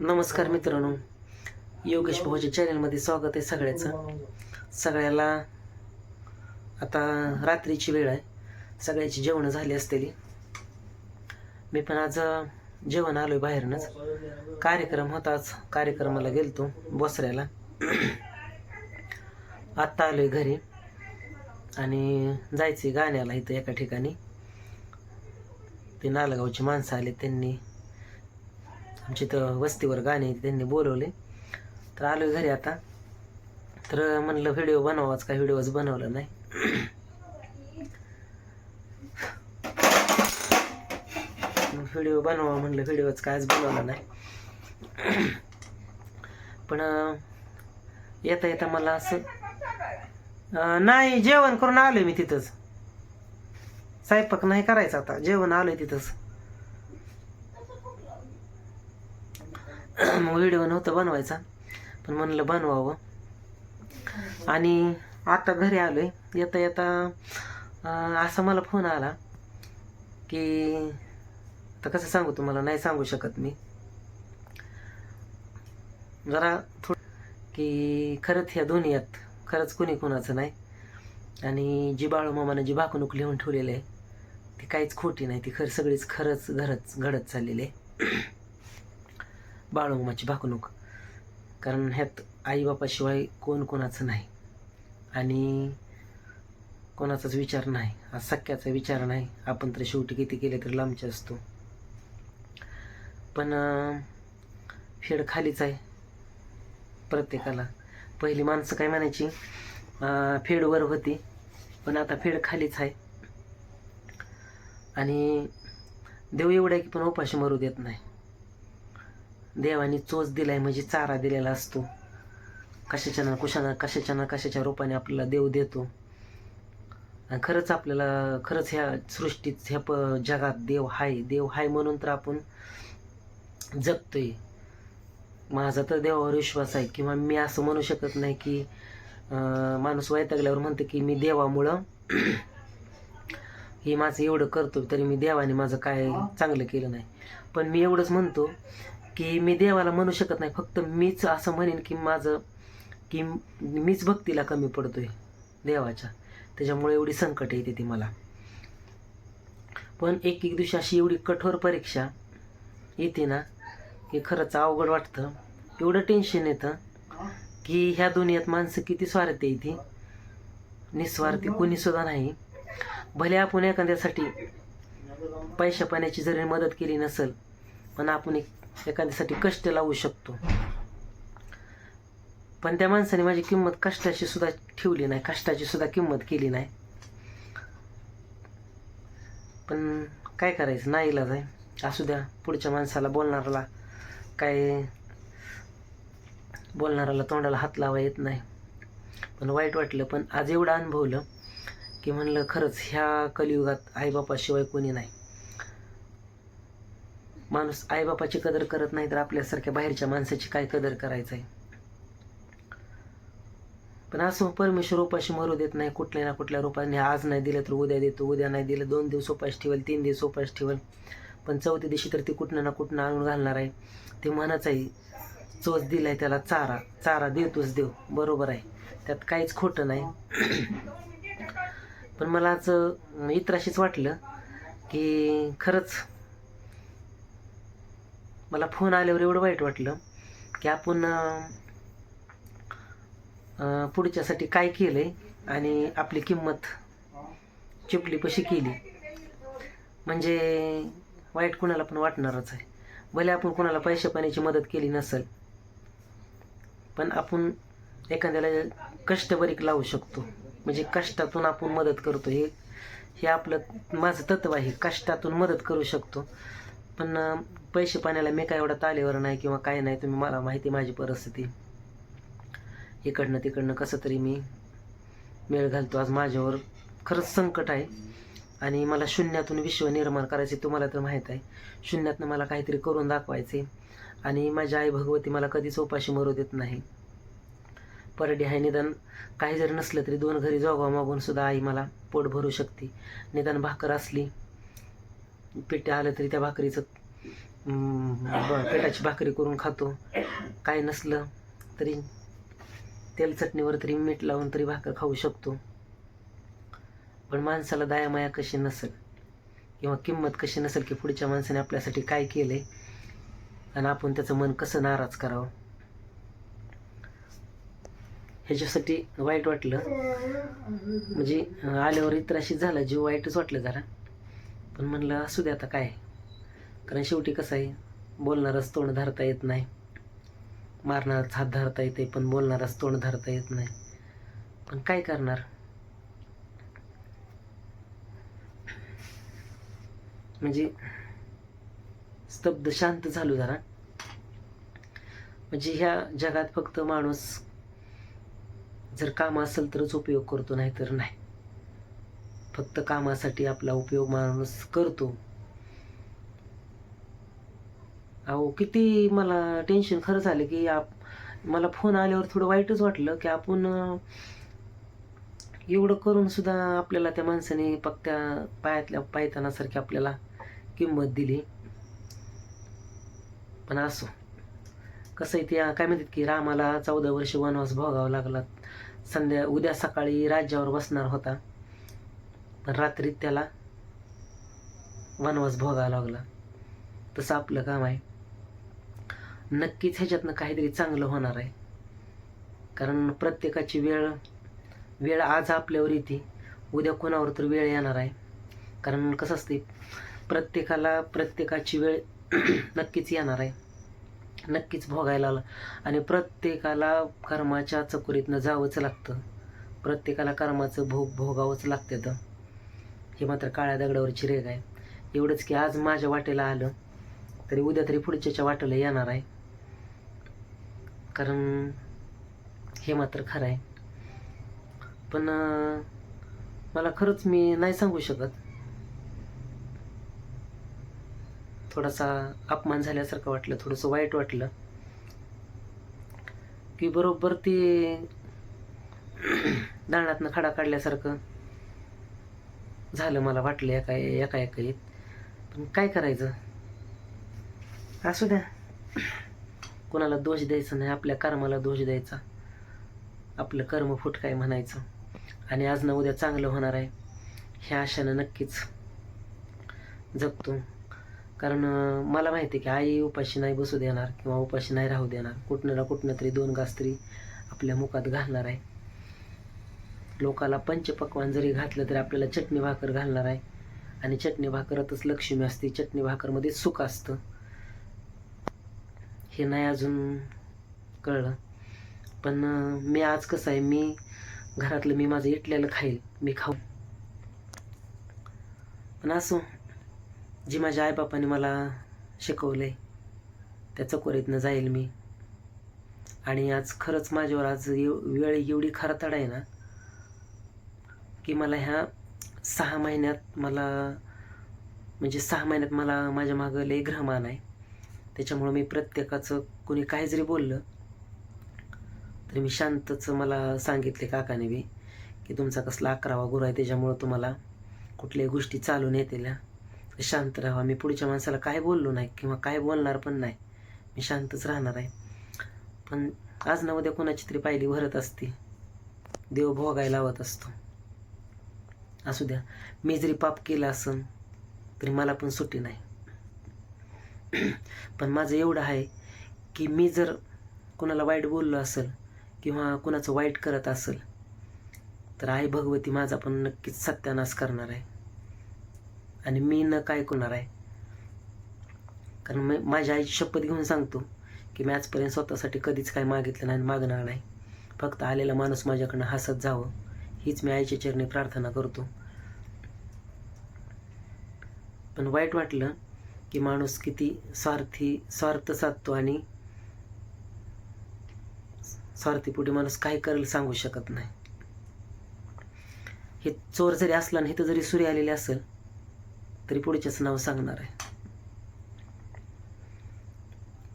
नमस्कार मित्रांनो. योगेश भाऊच्या चॅनलमध्ये स्वागत आहे सगळ्याचं. सगळ्याला आता रात्रीची वेळ आहे. सगळ्याची जेवणं झाली असलेली मी पण आज जेवण जेवण आलोय बाहेरनंच. कार्यक्रम होताच कार्यक्रमाला गेलतो बोसऱ्याला. आत्ता आलोय घरी. आणि जायचे गाण्याला इथं एका ठिकाणी. ते नालगावची माणसं आले त्यांनी आमच्या इथं वस्तीवर गाणे त्यांनी बोलवले. तर आलो घरी आता. तर म्हणलं व्हिडिओ बनवाच काय व्हिडिओच बनवला नाही. व्हिडिओ बनवा म्हणलं व्हिडिओच कायच बनवला नाही. पण येता येता मला असं नाही जेवण करून आलोय मी तिथंच. स्वयंपाक नाही करायचा आता जेवण आलोय तिथंच. व्हिडिओ नव्हता बनवायचा. पण म्हणलं बनवावं. आणि आता घरी आलो आहे येता येता असा मला फोन आला की आता कसं सांगू तुम्हाला? नाही सांगू शकत मी. जरा थोड की खरंच ह्या दुनियात खरंच कोणी कोणाचं नाही. आणि जी बाळूमामानं जी भाकणूक लिहून ठेवलेली आहे ती काहीच खोटी नाही. ती खरं सगळीच खरंच घरच घडत चाललेली आहे. बाळूमामाची भाकणूक. कारण ह्यात आईबापाशिवाय कोण कोणाचं नाही. आणि कोणाचाच विचार नाही. हा सख्याचा विचार नाही. आपण तर शेवटी किती केले तर लांबचे असतो. पण फेड खालीच आहे. प्रत्येकाला. पहिली माणसं काय म्हणायची? फेडवर फेड वर होती. पण आता फेड खालीच आहे. आणि देव एवढा आहे की पण उपाशी मरू देत नाही. देवाने चोच दिलाय म्हणजे चारा दिलेला असतो. कशाच्या ना कुशाना कशाच्या ना कशाच्या रूपाने आपल्याला देव देतो. खरंच आपल्याला खरंच ह्या सृष्टीत ह्या प जगात देव हाय देव हाय म्हणून तर आपण जगतोय. माझा तर देवावर विश्वास आहे किंवा मी असं म्हणू शकत नाही की माणूस वैतागल्यावर म्हणतो की मी देवामुळं हे माझं एवढं करतो तरी मी देवाने माझं काय चांगलं केलं नाही. पण मी एवढंच म्हणतो की मी देवाला म्हणू शकत नाही. फक्त मीच असं म्हणेन की माझं की मीच भक्तीला कमी पडतोय देवाच्या. त्याच्यामुळे एवढी संकट येते ती मला. पण एक एक दिवशी अशी एवढी कठोर परीक्षा येते ना की खरंच अवघड वाटतं. एवढं टेन्शन येतं की ह्या दुनियात माणसं किती स्वार्थी आहे ती. निस्वार्थी कोणी सुद्धा नाही. भले आपण एखाद्यासाठी पैशा पाण्याची जरी मदत केली नसेल पण आपण एक एखाद्यासाठी कष्ट लावू शकतो. पण त्या माणसाने माझी किंमत कष्टाची सुद्धा ठेवली नाही कष्टाची सुद्धा किंमत केली नाही. पण काय करायचं? नाही इलाज आहे. असू द्या पुढच्या माणसाला बोलणाराला काय बोलणाराला तोंडाला हात लावा येत नाही. पण वाईट वाटलं पण आज एवढं अनुभवलं की म्हणलं खरंच ह्या कलियुगात आईबापाशिवाय कोणी नाही. माणूस आईबापाची कदर करत नाही तर आपल्यासारख्या बाहेरच्या माणसाची काय कदर करायचं आहे पण असं परमेश्वर उपाशी मरू देत नाही कुठल्या ना कुठल्या रूपाने. आज नाही दिलं तर उद्या देतो उद्या नाही दिलं दोन दिवस उपास ठेवल तीन दिवस उपास ठेवल. पण चौथ्या दिवशी तर ती कुठनं ना कुठनं आणून घालणार आहे. ते म्हणच आहे चोच दिलाय त्याला चारा चारा देतोच देव. बरोबर आहे. त्यात काहीच खोटं नाही. पण मला आज इतराशीच वाटलं की खरंच मला फोन आल्यावर एवढं वाईट वाटलं की आपण पुढच्यासाठी काय केलं आहे आणि आपली किंमत चिपली केली. म्हणजे वाईट कुणाला पण वाटणारच आहे. भले आपण कुणाला पैसे पाण्याची मदत केली नसेल पण आपण एखाद्याला कष्टबरीक लावू शकतो. म्हणजे कष्टातून आपण मदत करतो. हे हे आपलं माझं तत्व आहे. कष्टातून मदत करू शकतो. पण पैसे पाण्याला मी काय एवढा तालेवर नाही किंवा काय नाही तुम्ही मला माहिती माझी परिस्थिती. इकडनं तिकडनं कसं तरी मी मेळ घालतो. आज माझ्यावर खरंच संकट आहे. आणि मला शून्यातून विश्व निर्माण करायचे तुम्हाला तर माहीत आहे. शून्यातनं मला काहीतरी करून दाखवायचे. आणि माझी आई भगवती मला कधीच उपाशी मरू देत नाही. परडी आहे निदान. काही जरी नसलं तरी दोन घरी जोगाव मागून सुद्धा आई मला पोट भरू शकते. निदान भाकर असली पिठे आलं तरी त्या भाकरीचं पेटाची पिठाची भाकरी करून खातो. काय नसलं तरी तेल चटणीवर तरी मीठ लावून तरी भाकर खाऊ शकतो. पण माणसाला दयामाया कशी नसेल? किंवा किंमत कशी नसेल की पुढच्या माणसाने आपल्यासाठी काय केलंय? आणि आपण त्याचं मन कसं नाराज करावं? ह्याच्यासाठी वाईट वाटलं. म्हणजे आल्यावर इतर अशी झाला जीव वाईटच वाटलं जरा. पण म्हणलं असू दे आता काय? कारण शेवटी कसं आहे बोलणारच तोंड धरता येत नाही. मारणारच हात धरता येते पण बोलणारच तोंड धरता येत नाही. पण काय करणार? म्हणजे स्तब्ध शांत झालो जरा. म्हणजे ह्या जगात फक्त माणूस जर काम असेल तरच उपयोग करतो नाही तर नाही. फक्त कामासाठी आपला उपयोग माणूस करतो. अहो किती मला टेन्शन खरं झालं की आप मला फोन आल्यावर थोडं वाईटच वाटलं की आपण एवढं करून सुद्धा आपल्याला त्या माणसाने पक्त्या पायातल्या पायतानासारखी आपल्याला किंमत दिली. पण असो. कसं आहे ते काय म्हणतात की रामाला चौदा वर्ष वनवास भोगावा लागला. संध्या उद्या सकाळी राज्यावर बसणार होता. पण रात्री त्याला वनवास भोगावा लागला. तसं आपलं काम आहे. नक्कीच ह्याच्यातनं काहीतरी चांगलं होणार आहे. कारण प्रत्येकाची वेळ वेळ आज आपल्यावर येते. उद्या कोणावर तर वेळ येणार आहे. कारण कसं असते प्रत्येकाला प्रत्येकाची वेळ नक्कीच येणार आहे. नक्कीच भोगायला आला आणि प्रत्येकाला कर्माच्या चकुरीतनं जावंच लागतं. प्रत्येकाला कर्माचं भोग भोगावंच लागतं. तर हे मात्र काळ्या दगडावरची रेग आहे. एवढंच की आज माझ्या वाटेला आलं तरी उद्या तरी पुढच्याच्या वाटेला येणार आहे. कारण हे मात्र खरं आहे. पण मला खरंच मी नाही सांगू शकत. थोडासा अपमान झाल्यासारखं वाटलं थोडंसं वाईट वाटलं. की बरोबर ते दाणातनं खडा काढल्यासारखं झालं मला वाटलं एका एका येत पण काय करायचं? असू द्या. कोणाला दोष द्यायचा नाही आपल्या कर्माला दोष द्यायचा. आपलं कर्म फुट काय म्हणायचं. आणि आज ना उद्या चांगलं होणार आहे. ह्या आशानं नक्कीच जगतो. कारण मला माहिती आहे की आई उपाशी नाही बसू देणार किंवा उपाशी नाही राहू देणार. कुठनं ना कुठनं तरी दोन गास तरी आपल्या मुखात घालणार आहे. लोकाला पंचपक्वान जरी घातलं तरी आपल्याला चटणी भाकर घालणार आहे. आणि चटणी भाकरातच लक्ष्मी असते. चटणी भाकरमध्ये सुख असतं. हे नाही अजून कळलं. पण मी आज कसं आहे मी घरातलं मी माझं इटल्याला खाईल. मी खाऊ. पण असो जी माझ्या आईबापाने मला शिकवलंय त्या चकोरीतनं जाईल मी. आणि आज खरंच माझ्यावर आज वेळ एवढी खरताड आहे ना की मला ह्या सहा महिन्यात मला म्हणजे सहा महिन्यात मला माझ्या मागं लय ग्रहमान आहे त्याच्यामुळं मी प्रत्येकाचं कोणी काही जरी बोललं तरी मी शांतच मला सांगितले काकाने बी की तुमचा कसला अकरावा गुरु आहे त्याच्यामुळं तुम्हाला कुठल्याही गोष्टी चालून येतील शांत राहा. मी पुढच्या माणसाला काय बोललो नाही किंवा काय बोलणार पण नाही. मी शांतच राहणार आहे. पण आज ना उद्या कोणाची तरी पायली भरत असते. देव भोगायला लावत असतो. असू द्या. मी जरी पाप केलं असन तरी मला पण सुट्टी नाही. पण माझं एवढं आहे की मी जर कोणाला वाईट बोललो असेल किंवा कुणाचं वाईट करत असेल तर आई भगवती माझा पण नक्कीच सत्यानाश करणार आहे. आणि मी न काय करणार आहे? कारण मी माझ्या आईची शपथ घेऊन सांगतो की मी आजपर्यंत स्वतःसाठी कधीच काय मागितलं नाही आणि मागणार नाही. फक्त आलेला माणूस माझ्याकडनं हसत जावं. हीच मी आईच्या चरणी प्रार्थना करतो. पण वाईट वाटलं की माणूस किती स्वार्थी स्वार्थ साधतो आणि स्वार्थीपुढे माणूस काय करेल सांगू शकत नाही. हे चोर जरी असला आणि इथं जरी सूर्य आलेले असेल तरी पुढेच्याच नाव सांगणार आहे.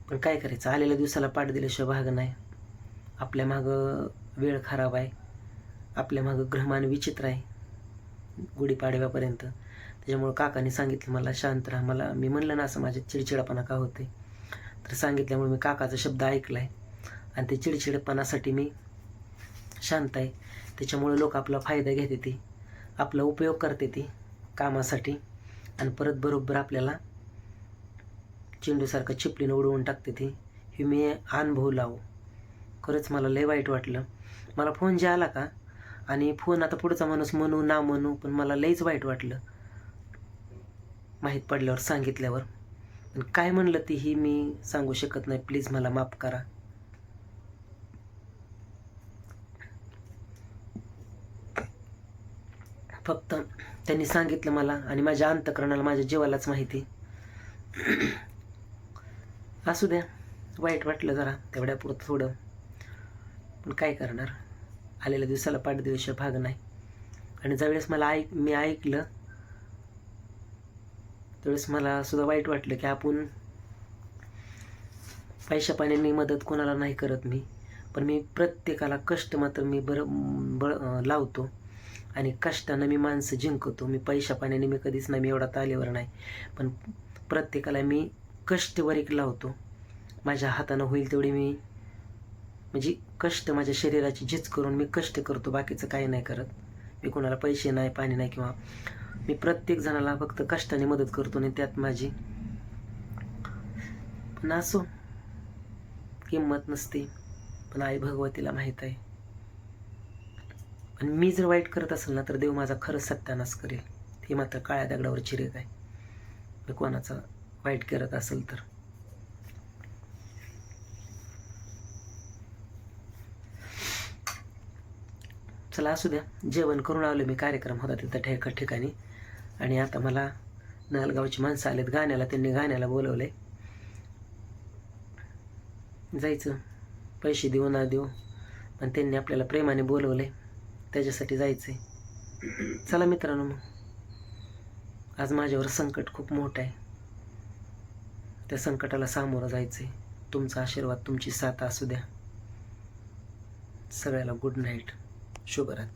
पण काय करायचं? आलेल्या दिवसाला पाठ दिल्याशिवाय भाग नाही. आपल्या मागं वेळ खराब आहे. आपल्या मागं ग्रहमान विचित्र आहे. गुढीपाडव्यापर्यंत. त्याच्यामुळं काकाने सांगितलं मला शांत राहा मला मी म्हणलं ना असं माझ्या चिडचिडपणा का होते तर सांगितल्यामुळे मी काकाचा शब्द ऐकला आहे आणि ते चिडचिडपणासाठी मी शांत आहे. त्याच्यामुळे लोक आपला फायदा घेते ती आपला उपयोग करते ती कामासाठी. आणि परत बरोबर आपल्याला चेंडूसारखं चिपलीनं उडवून टाकते ती. हे मी अनुभव लावू. खरंच मला लय वाईट वाटलं. मला फोन जे आला का आणि फोन आता पुढचा माणूस म्हणू ना म्हणू पण मला लईच वाईट वाटलं. माहीत पडल्यावर सांगितल्यावर. पण काय म्हणलं ती ही मी सांगू शकत नाही. प्लीज मला माफ करा. फक्त त्यांनी सांगितलं मला आणि माझ्या अंतकरणाला माझ्या जीवालाच माहिती. असू द्या. वाईट वाटलं जरा तेवढ्यापुरतं थोडं. पण काय करणार? आलेल्या दिवसाला पाठ दिवशी भाग नाही. आणि ज्यावेळेस मला ऐक मी ऐकलं त्यावेळेस मला सुद्धा वाईट वाटलं की आपण पैशा पाण्याने मदत कोणाला नाही करत मी. पण मी प्रत्येकाला कष्ट मात्र मी बरं ब लावतो आणि कष्टानं मी माणसं जिंकतो. मी पैशा पाण्याने मी कधीच नाही मी एवढा तालेवर नाही. पण प्रत्येकाला मी कष्ट एक लावतो. माझ्या हातानं होईल तेवढी मी म्हणजे कष्ट माझ्या शरीराची झीज करून मी कष्ट करतो बाकीचं काही नाही करत. मी कोणाला पैसे नाही पाणी नाही किंवा मी प्रत्येक जणाला फक्त कष्टाने मदत करतो आणि त्यात माझी पण असो किंमत नसते पण आई भगवतीला माहीत आहे. आणि मी जर वाईट करत असेल ना तर देव माझा खरंच सत्यानाश करेल. हे मात्र काळ्या दगडावर चिरेक आहे. मी कोणाचा वाईट करत असेल तर. चला असू द्या. जेवण करून आलो मी कार्यक्रम होता तिथं ठे ठिकाणी. आणि आता मला नालगावची माणसं आलेत गाण्याला त्यांनी गाण्याला बोलवलंय. जायचं. पैसे देऊ ना देऊ. पण त्यांनी आपल्याला प्रेमाने बोलवले त्याच्यासाठी जायचंय. चला मित्रांनो मग. आज माझ्यावर संकट खूप मोठं आहे. त्या संकटाला सामोरं जायचंय. तुमचा आशीर्वाद तुमची साथ असू द्या. सगळ्याला गुड नाईट Sugar.